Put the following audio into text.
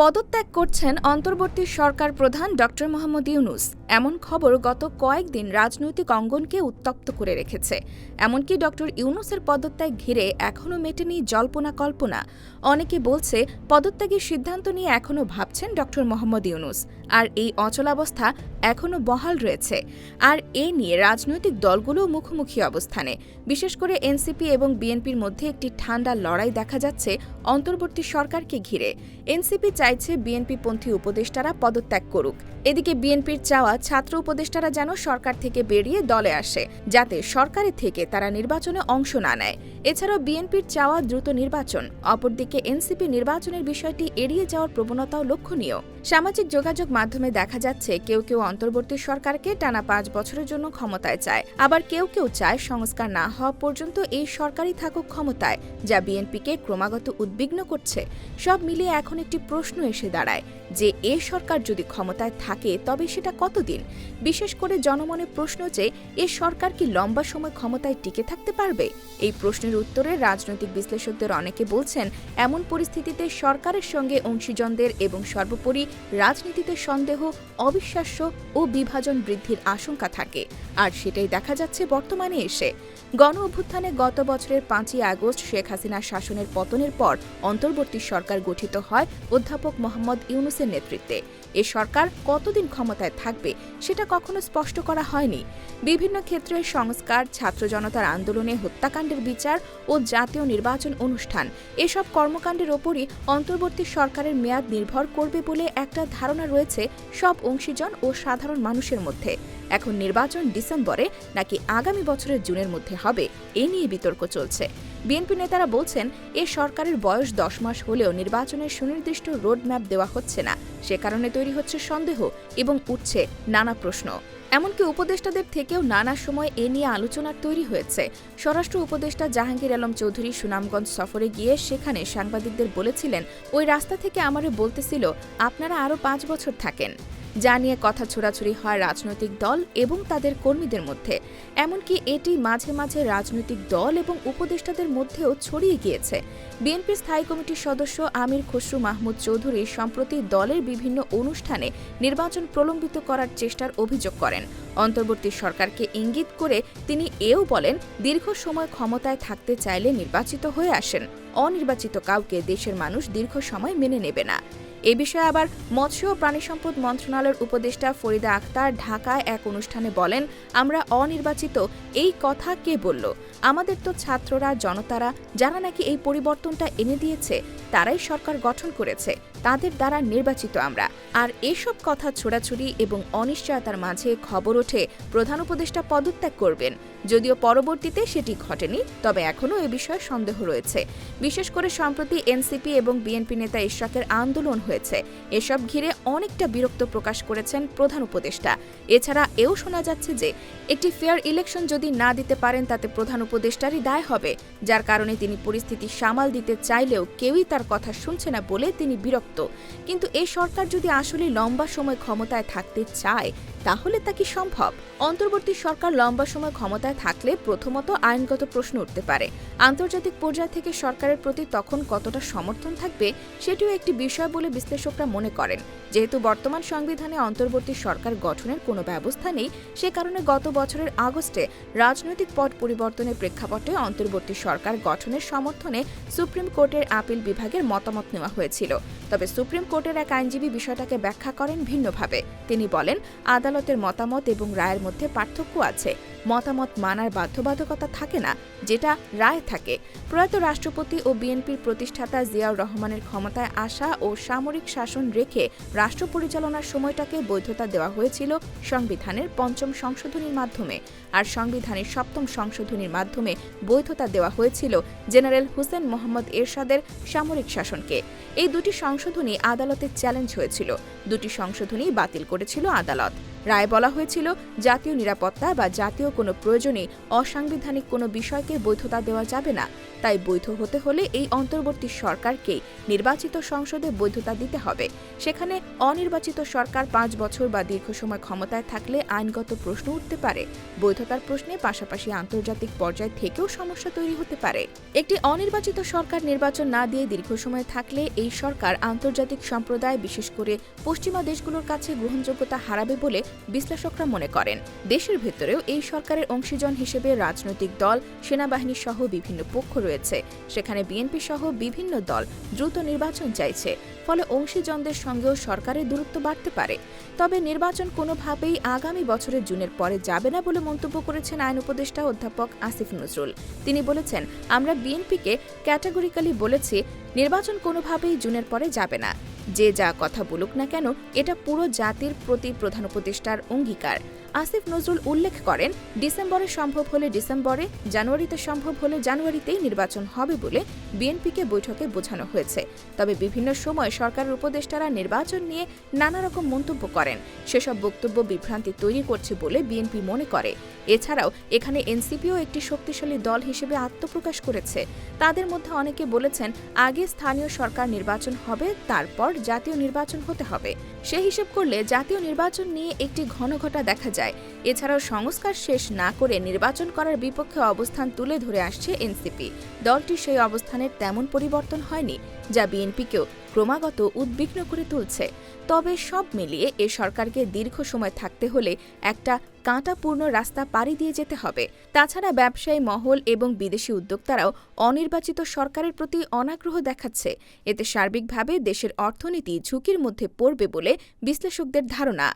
পদত্যাগ করছেন অন্তর্বর্তী সরকার প্রধান ডক্টর মোহাম্মদ ইউনুস। এমন খবর গত কয়েকদিন রাজনৈতিক অঙ্গনকে উত্তপ্ত করে রেখেছে। এমনকি ডক্টর ইউনুসের পদত্যাগ ঘিরে এখনও মেটেনি জল্পনা কল্পনা। অনেকে বলছে, পদত্যাগের সিদ্ধান্ত নিয়ে এখনও ভাবছেন ডক্টর মোহাম্মদ ইউনুস। আর এই অচলাবস্থা এখনও বহাল রয়েছে। আর এ নিয়ে রাজনৈতিক দলগুলোও মুখোমুখি অবস্থানে। বিশেষ করে এনসিপি এবং বিএনপির মধ্যে একটি ঠান্ডা লড়াই দেখা যাচ্ছে অন্তর্বর্তী সরকারকে ঘিরে। এনসিপি চাইছে বিএনপিপন্থী উপদেষ্টারা পদত্যাগ করুক। এদিকে বিএনপির চাওয়া ছাত্র উপদেষ্টারা যেন সরকার থেকে বেরিয়ে দলে আসে, যাতে সরকারের থেকে তারা নির্বাচনে অংশ না নেয়। এছাড়াও বিএনপির চাওয়া দ্রুত নির্বাচন, অপরদিকে এনসিপি নির্বাচনের বিষয়টি এড়িয়ে যাওয়ার প্রবণতাও লক্ষণীয়। সামাজিক যোগাযোগ মাধ্যমে দেখা যাচ্ছে, কেউ কেউ অন্তর্বর্তী সরকারকে টানা পাঁচ বছরের জন্য ক্ষমতায় চায়, আবার কেউ কেউ চায় সংস্কার না হওয়া পর্যন্ত এই সরকারই থাকুক ক্ষমতায়, যা বিএনপিকে ক্রমাগত উদ্বিগ্ন করছে। সব মিলিয়ে এখন একটি প্রশ্ন এসে দাঁড়ায় যে এ সরকার যদি ক্ষমতায় থাকে, তবে সেটা কতদিন? বিশেষ করে জনমনে প্রশ্ন যে, এ সরকার কি লম্বা সময় ক্ষমতায় টিকে থাকতে পারবে? এই প্রশ্নের উত্তরে রাজনৈতিক বিশ্লেষকদের অনেকে বলছেন, এমন পরিস্থিতিতে সরকারের সঙ্গে অংশীজনদের এবং সর্বোপরি রাজনীতিতে সন্দেহ, অবিশ্বাস্য ও বিভাজন বৃদ্ধির আশঙ্কা থাকে। আর সেটাই দেখা যাচ্ছে বর্তমানে এসে। গণ অভ্যুত্থানে গত বছরের পাঁচই আগস্ট শেখ হাসিনার শাসনের পতনের পর অন্তর্বর্তী সরকার গঠিত হয় অধ্যাপক মোহাম্মদ ইউনুসের নেতৃত্বে। এ সরকার কতদিন ক্ষমতায় থাকবে সেটা কখনো স্পষ্ট করা হয়নি। বিভিন্ন ক্ষেত্রে সংস্কার, ছাত্র জনতার আন্দোলনে হত্যাকাণ্ডের বিচার ও জাতীয় নির্বাচন অনুষ্ঠান, এসব কর্মকাণ্ডের ওপরই অন্তর্বর্তী সরকারের মেয়াদ নির্ভর করবে বলে একটা ধারণা রয়েছে সব অংশীজন ও সাধারণ মানুষের মধ্যে। এখন নির্বাচন ডিসেম্বরে নাকি আগামী বছরের জুনের মধ্যে হবে, এ নিয়ে বিতর্ক চলছে। বিএনপি নেতারা বলছেন, এ সরকারের বয়স দশ মাস হলেও নির্বাচনের সুনির্দিষ্ট রোডম্যাপ দেওয়া হচ্ছে না। সে কারণে তৈরি হচ্ছে সন্দেহ এবং উঠছে নানা প্রশ্ন। এমনকি উপদেষ্টাদের থেকেও নানা সময় এ নিয়ে আলোচনার তৈরি হয়েছে। স্বরাষ্ট্র উপদেষ্টা জাহাঙ্গীর আলম চৌধুরী সুনামগঞ্জ সফরে গিয়ে সেখানে সাংবাদিকদের বলেছিলেন, ওই রাস্তা থেকে আমারে বলতেছিল, আপনারা আরও পাঁচ বছর থাকেন। যা নিয়ে কথা ছোড়াছুড়ি হয় রাজনৈতিক দল এবং তাদের কর্মীদের মধ্যে। এমনকি এটি মাঝে মাঝে রাজনৈতিক দল এবং উপদেষ্টাদের মধ্যেও ছড়িয়ে গিয়েছে। বিএনপির স্থায়ী কমিটির সদস্য আমির খসরু মাহমুদ চৌধুরী সম্প্রতি দলের বিভিন্ন অনুষ্ঠানে নির্বাচন প্রলম্বিত করার চেষ্টার অভিযোগ করেন। অন্তর্বর্তী সরকারকে ইঙ্গিত করে তিনি এও বলেন, দীর্ঘ সময় ক্ষমতায় থাকতে চাইলে নির্বাচিত হয়ে আসেন। অনির্বাচিত কাউকে দেশের মানুষ দীর্ঘ সময় মেনে নেবে না। এ বিষয়ে আবার মৎস্য ও প্রাণী সম্পদ মন্ত্রণালয়ের উপদেষ্টা ফরিদা আক্তার ঢাকায় এক অনুষ্ঠানে বলেন, আমরা অনির্বাচিত, এই কথা কে বলল? আমাদের তো ছাত্ররা, জনতারা যারা নাকি এই পরিবর্তনটা এনে দিয়েছে, তারাই সরকার গঠন করেছে, তাদের দ্বারা নির্বাচিত আমরা। আর এসব কথা ছোড়াছুড়ি এবং অনিশ্চয়তার মাঝে খবর ওঠে প্রধান উপদেষ্টা পদত্যাগ করবেন। যদিও পরবর্তীতে সেটি ঘটেনি, তবে এখনও এ বিষয়ে সন্দেহ রয়েছে। বিশেষ করে সম্প্রতি এনসিপি এবং বিএনপি নেতা ইশরাকের আন্দোলন হয়েছে। এসব ঘিরে অনেকটা বিরক্ত প্রকাশ করেছেন প্রধান উপদেষ্টা। এছাড়া এও শোনা যাচ্ছে যে, একটি ফেয়ার ইলেকশন যদি না দিতে পারেন, তাতে প্রধান উপদেষ্টারই দায় হবে। যার কারণে তিনি পরিস্থিতি সামাল দিতে চাইলেও কেউই তার কথা শুনছে না বলে তিনি বিরক্ত। কিন্তু এই সরকার যদি আসলে লম্বা সময় ক্ষমতায় থাকতে চায় তাহলে তা কি সম্ভব? অন্তর্বর্তী সরকার লম্বা সময় ক্ষমতায় থাকলে প্রথমত আইনগত প্রশ্ন উঠতে পারে। আন্তর্জাতিক পর্যায় থেকে সরকারের প্রতি তখন কতটা সমর্থন থাকবে, সেটিও একটি বিষয় বলে বিশ্লেষকরা মনে করেন। যেহেতু বর্তমান সংবিধানে অন্তর্বর্তী সরকার গঠনের কোনো ব্যবস্থা নেই, সে কারণে গত বছরের আগস্টে রাজনৈতিক পট পরিবর্তনের প্রেক্ষাপটে অন্তর্বর্তী সরকার গঠনের সমর্থনে সুপ্রিম কোর্টের আপিল বিভাগের মতামত নেওয়া হয়েছিল। তবে সুপ্রিম কোর্টের এক আইনজীবী বিষয়টাকে ব্যাখ্যা করেন ভিন্নভাবে। তিনি বলেন, আদালতের মতামত এবং রায়ের মধ্যে পার্থক্য আছে। মতামত মানার বাধ্যবাধকতা থাকে না, যেটা রায় থাকে। প্রয়াত রাষ্ট্রপতি ও বিএনপির প্রতিষ্ঠাতা জিয়াউর রহমানের ক্ষমতায় আসা ও সামরিক শাসন রেখে রাষ্ট্র পরিচালনার সময়টাকে বৈধতা দেওয়া হয়েছিল সংবিধানের পঞ্চম সংশোধনীর মাধ্যমে। আর সংবিধানের সপ্তম সংশোধনীর মাধ্যমে বৈধতা দেওয়া হয়েছিল জেনারেল হুসেন মোহাম্মদ এরশাদের সামরিক শাসনকে। এই দুটি সংশোধনী আদালতে চ্যালেঞ্জ হয়েছিল। দুটি সংশোধনী বাতিল করেছিল আদালত। রায়ে বলা হয়েছিল, জাতীয় নিরাপত্তা বা জাতীয় কোনো প্রয়োজনে অসাংবিধানিক কোনো বিষয়কে বৈধতা দেওয়া যাবে না। তাই বৈধ হতে হলে এই অন্তর্বর্তী সরকারকে নির্বাচিত সংসদে বৈধতা দিতে হবে। সেখানে অনির্বাচিত সরকার পাঁচ বছর বা দীর্ঘ সময় ক্ষমতায় থাকলে আইনগত প্রশ্ন উঠতে পারে। বৈধতার প্রশ্নে পাশাপাশি আন্তর্জাতিক পর্যায় থেকেও সমস্যা তৈরি হতে পারে। একটি অনির্বাচিত সরকার নির্বাচন না দিয়ে দীর্ঘ সময় থাকলে এই সরকার আন্তর্জাতিক সম্প্রদায়, বিশেষ করে পশ্চিমা দেশগুলোর কাছে গ্রহণযোগ্যতা হারাবে বলে বিশ্লেষকরা মনে করেন, দেশের ভেতরেও এই সরকারের অংশীজন হিসেবে রাজনৈতিক দল, সেনাবাহিনী সহ বিভিন্ন পক্ষ রয়েছে। সেখানে বিএনপি সহ বিভিন্ন দল দ্রুত নির্বাচন চাইছে। ফলে অংশীজনদের সঙ্গেও সরকারের দূরত্ব বাড়তে পারে। তবে নির্বাচন কোনোভাবেই আগামী বছরের জুনের পরে যাবে না বলে মন্তব্য করেছেন আইন উপদেষ্টা অধ্যাপক আসিফ নজরুল। তিনি বলেছেন, আমরা বিএনপিকে ক্যাটাগরিক্যালি বলেছি, নির্বাচন কোনোভাবেই জুনের পরে যাবে না। যে যা কথা বলুক না কেন, এটা পুরো জাতির প্রতি প্রধান উপদেষ্টার অঙ্গীকার। আসিফ নজরুল উল্লেখ করেন, ডিসেম্বরে সম্ভব হলে ডিসেম্বরে, জানুয়ারিতে সম্ভব হলে জানুয়ারিতেই নির্বাচন হবে বলে বিএনপিকে বৈঠকে বোঝানো হয়েছে। তবে বিভিন্ন সময় সরকারের উপদেষ্টারা নির্বাচন নিয়ে নানা রকম মন্তব্য করেন। সেসব বক্তব্য বিভ্রান্তি তৈরি করছে বলে বিএনপি মনে করে। এছাড়াও এখানে এনসিপিও একটি শক্তিশালী দল হিসেবে আত্মপ্রকাশ করেছে। তাদের মধ্যে অনেকে বলেছেন, আগে স্থানীয় সরকার নির্বাচন হবে, তারপর জাতীয় নির্বাচন হতে হবে। সে হিসেব করলে জাতীয় নির্বাচন নিয়ে একটি ঘনঘটা দেখা যায়। এছাড়াও সংস্কার শেষ না করে নির্বাচন করার বিপক্ষে অবস্থান তুলে ধরে আসছে এনসিপি। দলটি সেই অবস্থানের তেমন পরিবর্তন হয়নি, যা বিএনপিকেও ক্রমাগত উদ্বিগ্ন করে তুলছে। তবে সব মিলিয়ে এ সরকারকে দীর্ঘ সময় থাকতে হলে একটা কাঁটাপূর্ণ রাস্তা পাড়ি দিয়ে যেতে হবে। তাছাড়া ব্যবসায়ী মহল এবং বিদেশি উদ্যোক্তারাও অনির্বাচিত সরকারের প্রতি অনাগ্রহ দেখাচ্ছে। এতে সার্বিকভাবে দেশের অর্থনীতি ঝুঁকির মধ্যে পড়বে বলে বিশ্লেষকদের ধারণা।